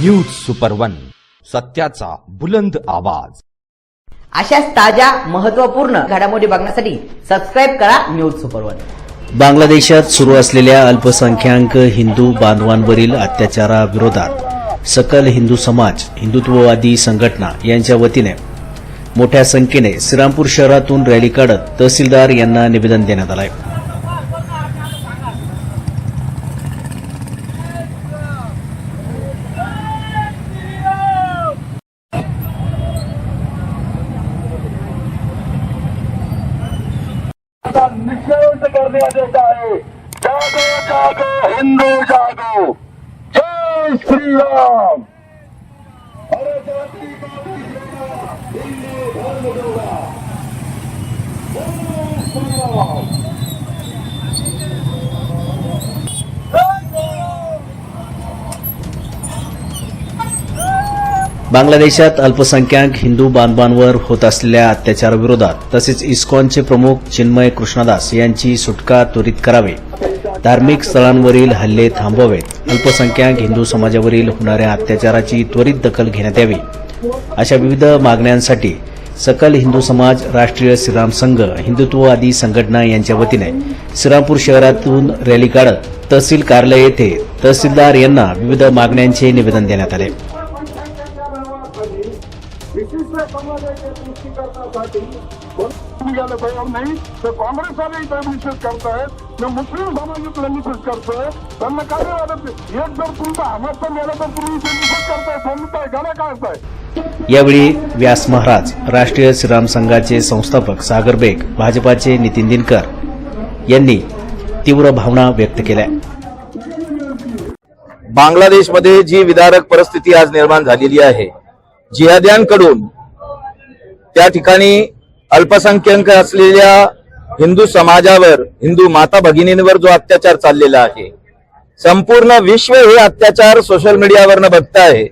News super one सत्याचा बुलंद आवाज. अशाच ताज्या महत्त्वपूर्ण घडामोडी बघण्यासाठी सबस्क्राईब करा न्यूज सुपर वन बांगलादेशात सुरू असलेल्या अल्पसंख्याक हिंदू बांधवांवरील अत्याचाराविरोधात सकल हिंदू समाज हिंदुत्ववादी संघटना यांच्या वतीने मोठ्या संख्येने श्रीरामपूर शहरातून रॅली काढत तहसीलदार यांना निवेदन देण्यात आलं आहे जागो जागो हिंदू जागो जय श्री राम श्री बांगलादेशात अल्पसंख्याक हिंदू बांधवांवर होत असलेल्या अत्याचाराविरोधात तसेच इस्कॉनचे प्रमुख चिन्मय कृष्णदास यांची सुटका त्वरित करावी. धार्मिक स्थळांवरील हल्ले थांबवावेत. अल्पसंख्याक हिंदू समाजावरील होणाऱ्या अत्याचाराची त्वरित दखल घेण्यात यावी. अशा विविध मागण्यांसाठी सकल हिंदू समाज राष्ट्रीय श्रीराम संघ हिंदुत्ववादी संघटना यांच्या वतीने श्रीरामपूर शहरातून रॅली काढत तहसील कार्यालय येथे तहसीलदार यांना विविध मागण्यांचे निवेदन देण्यात आले. निघालं पाहिजे नाही. तर काँग्रेसवाले इथं निषेध करतायत. मुस्लिम समाजातला निषेध करतोय. त्यांना काय वाटत एक जर तुमचा हमासचा मेला तर तुम्ही निषेध करताय समजताय गाणं काढताय. यावेळी व्यास महाराज राष्ट्रीय श्रीराम संघाचे संस्थापक सागर बेग भाजपाचे नितीन दिनकर यांनी तीव्र भावना व्यक्त केल्या. बांगलादेशमध्ये जी विदारक परिस्थिती आज निर्माण झालेली आहे जिहाद्यांकडून त्या ठिकाणी अल्पसंख्याक असलेल्या हिंदू समाजावर हिंदू माता भगिनींवर जो अत्याचार चाललेला आहे संपूर्ण विश्व हे अत्याचार सोशल मीडियावरनं आहे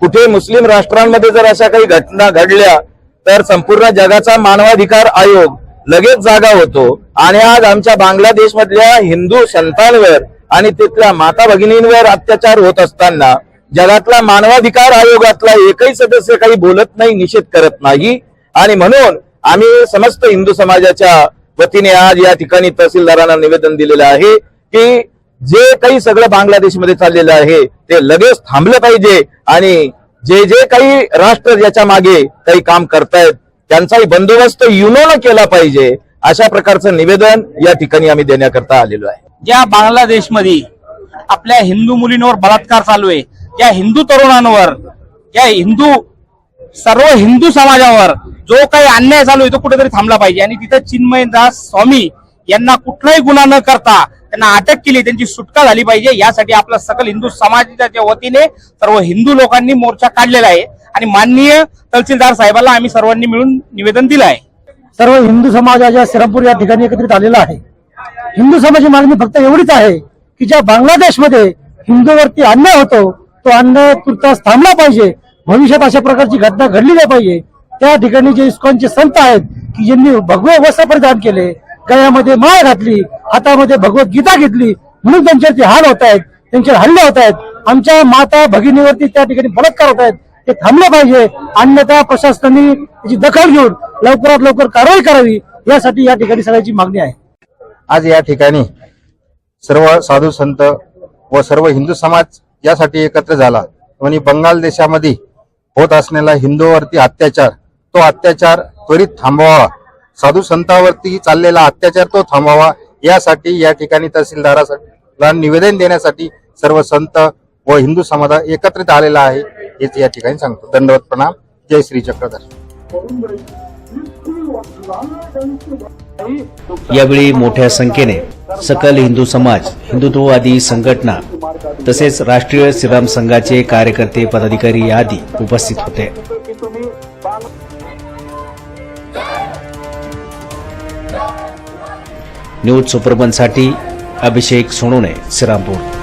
कुठे मुस्लिम राष्ट्रांमध्ये जर अशा काही घटना घडल्या तर संपूर्ण जगाचा मानवाधिकार आयोग लगेच जागा होतो. आणि आज आमच्या बांगलादेशमधल्या हिंदू संतांवर आणि तिथल्या माता भगिनींवर अत्याचार होत असताना जगातला मानवाधिकार आयोगातला एकही सदस्य काही बोलत नाही निषेध करत नाही. आणि म्हणून आम्ही समस्त हिंदू समाजाच्या वतीने आज या ठिकाणी तहसीलदारांना निवेदन दिलेलं आहे की जे काही सगळं बांगलादेशमध्ये चाललेलं आहे ते लगेच थांबलं पाहिजे आणि जे जे काही राष्ट्र याच्या मागे काही काम करतायत त्यांचाही बंदोबस्त युनोनं केला पाहिजे अशा प्रकारचं निवेदन या ठिकाणी आम्ही देण्याकरता आलेलो आहे. ज्या बांगलादेशमध्ये आपल्या हिंदू मुलींवर बलात्कार चालू आहे त्या हिंदू तरुणांवर या हिंदू सर्व हिंदू समाजावर जो काही अन्याय चालू आहे तो कुठेतरी थांबला पाहिजे. आणि तिथं चिन्मयदास स्वामी यांना कुठलाही गुन्हा न करता त्यांना अटक केली त्यांची सुटका झाली पाहिजे. यासाठी आपला सकल हिंदू समाजाच्या वतीने सर्व हिंदू लोकांनी मोर्चा काढलेला आहे. आणि माननीय तहसीलदार साहेबाला आम्ही सर्वांनी मिळून निवेदन दिलं आहे. सर्व हिंदू समाजाच्या श्रीरामपूर या ठिकाणी एकत्रित आलेला आहे. हिंदू समाजाची मागणी फक्त एवढीच आहे की ज्या बांगलादेशमध्ये हिंदूवरती अन्याय होतो तो अन्याय तुर्तास थांबला पाहिजे. भविष्यात अशा प्रकारची घटना घडली नाही पाहिजे. त्या ठिकाणी जे इस्कॉनचे संत आहेत की ज्यांनी भगवे वस्त्र परिधान केले गळ्यामध्ये माळ घातली हातामध्ये भगवत गीता घेतली म्हणून त्यांच्यावरती हाल होत आहेत त्यांच्यावर हल्ले होत आहेत. आमच्या माता भगिनीवरती त्या ठिकाणी बलात्कार होत आहेत. ते थांबलं पाहिजे. अन्यथा प्रशासनाने त्याची दखल घेऊन लवकरात लवकर कारवाई करावी यासाठी या ठिकाणी सगळ्याची मागणी आहे. आज या ठिकाणी सर्व साधू संत व सर्व हिंदू समाज यासाठी एकत्र झाला. आणि बंगाल देशामध्ये होत असलेला हिंदूवरती अत्याचार तो अत्याचार त्वरित थांबवावा. साधू संतांवरती चाललेला अत्याचार तो थांबवावा. यासाठी या ठिकाणी तहसीलदाराला निवेदन देण्यासाठी सर्व संत व हिंदू समाज एकत्रित आलेला आहे हेच या ठिकाणी सांगतो. दंडवत प्रणाम. जय श्री चक्रधर. यावेळी मोठ्या संख्येने सकल हिंदू समाज हिंदुत्ववादी संघटना तसेच राष्ट्रीय श्रीराम संघाचे कार्यकर्ते पदाधिकारी आदी उपस्थित होते. न्यूज सुपरबनसाठी अभिषेक सोनोने श्रीरामपूर.